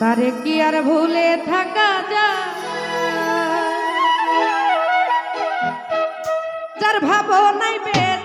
তারে কি আর ভুলে থাকা যা যার ভাবো নাই বেশ